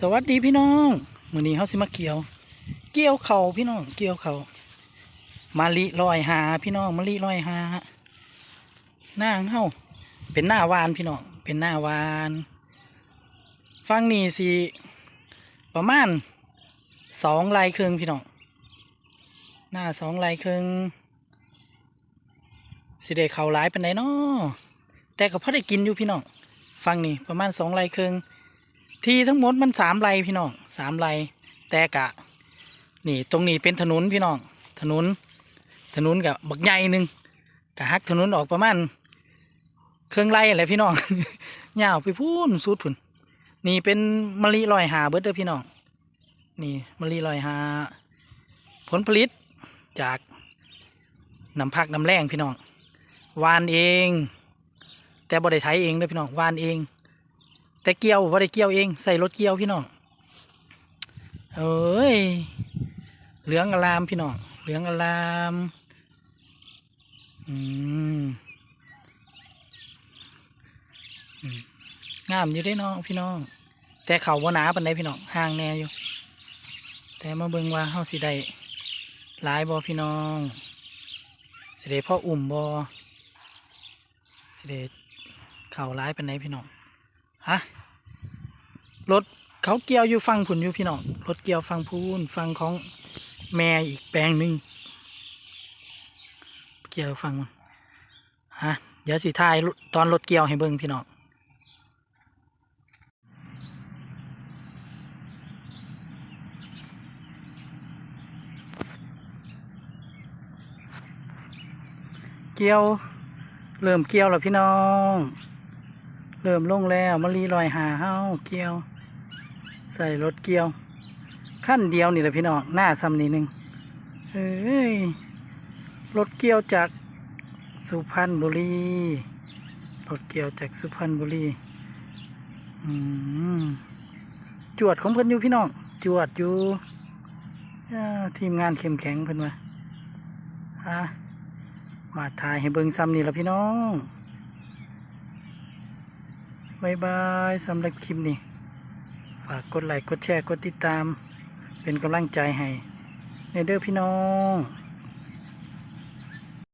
สวัสดีพี่น้องมื้อนี้เฮาสิมาเกี่ยว เกี่ยวเขาพี่น้อง เกี่ยวเขามาลิลอยหาพี่น้องมาลิลอยหาหน้าเฮาเป็นหน้าวานพี่น้อง เป็นหน้าวานฟังนี่สิประมาณสองลายครึ่งพี่น้อง หน้าสองลายครึ่งสิได้เขาหลายเป็นไดเนาะแต่ก็พอได้กินอยู่พี่น้องฟังนี่ประมาณสองลายครึ่ง ทีทั้งหมดมันสามไร่พี่น้องสามไร่แต่กะ นี่ตรงนี้เป็นถนนพี่น้อง ถนน ถนนกับบักใหญ่หนึ่งกะฮักถนนออกประมาณเครื่องไร่อะไรพี่น้องยาวไปพูนสุดพุ่นนี่เป็นมะลิลอยหาเบิร์ดเด้อพี่น้อง นี่มะลิลอยหา ผลผลิตจากน้ำพักน้ำแรงพี่น้องวานเอง แต่บ่ได้ไถเองเด้อพี่น้องวานเอง แต่เกี่ยวว่าได้เกี่ยวเอง ใส่รถเกี่ยวพี่น้องเอ้ยเหลืองอลามพี่น้องเหลืองอลามอืมงามอยู่ได้น้องพี่น้องแต่เขาว่าหนาปันไดพี่น้องห่างแน่อยู่ แต่มาเบิ่งว่าเฮาสิได้หลายบ่พี่น้องสิได้พ่ออุ่มบ่สิได้เข่าร้ายปันไดพี่น้อง ฮะรถเขาเกี่ยวอยู่ฟังผุนอยู่พี่น้องรถเกี่ยวฟังพูนฟังของแม่อีกแปลงหนึ่งเกี่ยวฟังมันฮะเดี๋ยวสิทายตอนรถเกี่ยวให้เบิ่งพี่น้องเกี่ยว เริ่มเกี่ยวแล้วพี่น้อง เริ่มลงแล้วมะลีลอยหาเฮาเกี่ยว ใส่รถเกี่ยวขั้นเดียวนี่แหละพี่น้องหน้าซ้ำนิดนึงเฮ้ยรถเกี่ยวจากสุพรรณบุรีรถเกี่ยวจากสุพรรณบุรีอืมจวดของเพิ่นอยู่พี่น้องจวดอยู่ทีมงานเข้มแข็งเพิ่นว่าอะมาถ่ายให้เบิ่งซ้ำนี่ละพี่น้อง บายบายสำหรับคลิปนี้ ฝากกดไลค์กดแชร์กดติดตาม เป็นกำลังใจให้ในเด้อพี่น้อง